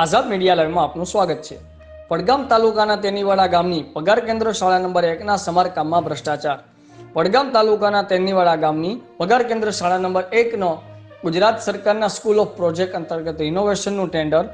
આઝાદ media લાઈવમાં આપનું સ્વાગત છે. પડગામ તાલુકાના તેનીવાડા ગામની પગાર કેન્દ્ર શાળા નંબર એકના સમારકામમાં ભ્રષ્ટાચાર. પડગામ તાલુકાના તેનીવાડા ગામની પગાર કેન્દ્ર શાળા નંબર એકનો ગુજરાત સરકારના સ્કૂલ ઓફ પ્રોજેક્ટ અંતર્ગત રિનોવેશનનું ટેન્ડર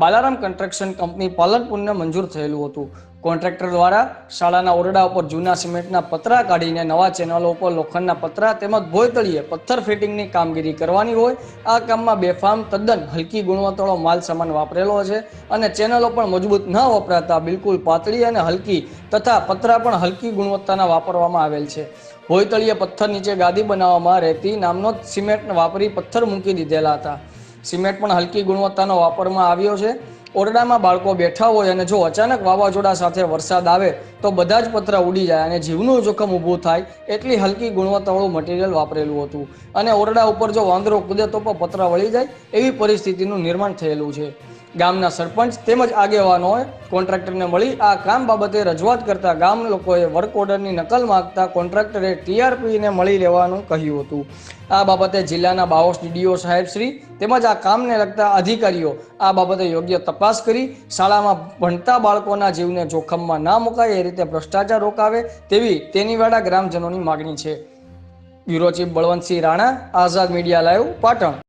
બાલારામ કન્સ્ટ્રક્શન કંપની પાલનપુરને મંજૂર થયેલું હતું. કોન્ટ્રાક્ટર દ્વારા શાળાના ઓરડા ઉપર જૂના સિમેન્ટના પતરા કાઢીને નવા ચેનલો ઉપર લોખંડના પતરા તેમજ ભોયતળીએ પથ્થર ફિટિંગની કામગીરી કરવાની હોય, આ કામમાં બેફામ, તદ્દન હલકી ગુણવત્તાનો માલ સામાન વાપરેલો છે અને ચેનલો પણ મજબૂત ન વપરાતા બિલકુલ પાતળી અને હલકી તથા પતરા પણ હલકી ગુણવત્તાના વાપરવામાં આવેલ છે. ભોયતળીએ પથ્થર નીચે ગાદી બનાવવામાં રહેતી નામનો સિમેન્ટ વાપરી પથ્થર મૂકી દીધેલા હતા. સિમેન્ટ પણ હલકી ગુણવત્તાનો વાપરવામાં આવ્યો છે. ઓરડામાં બાળકો બેઠા હોય અને જો અચાનક વાવાઝોડા સાથે વરસાદ આવે તો બધા જ પતરા ઉડી જાય અને જીવનું જોખમ ઊભું થાય એટલી હલકી ગુણવત્તાવાળું મટીરિયલ વાપરેલું હતું. અને ઓરડા ઉપર જો વાંદરો કૂદે તો પણ પતરા વળી જાય એવી પરિસ્થિતિનું નિર્માણ થયેલું છે. ગામના સરપંચ તેમજ આગેવાનોએ કોન્ટ્રાક્ટરને મળી આ કામ બાબતે રજૂઆત કરતા ગામ લોકોએ વર્ક ઓર્ડરની નકલ માગતા કોન્ટ્રાક્ટરે ટીઆરપીને મળી લેવાનું કહ્યું હતું. આ બાબતે જિલ્લાના બાવોસ ડીડીઓ સાહેબશ્રી તેમજ આ કામને લગતા અધિકારીઓ આ બાબતે યોગ્ય તપાસ કરી, શાળામાં ભણતા બાળકોના જીવને જોખમમાં ના મુકાય એ રીતે ભ્રષ્ટાચાર રોકાવે તેવી તેનીવાડા ગ્રામજનોની માગણી છે. Bureau chief Balwantsinh Rana, Azad media live, Patan.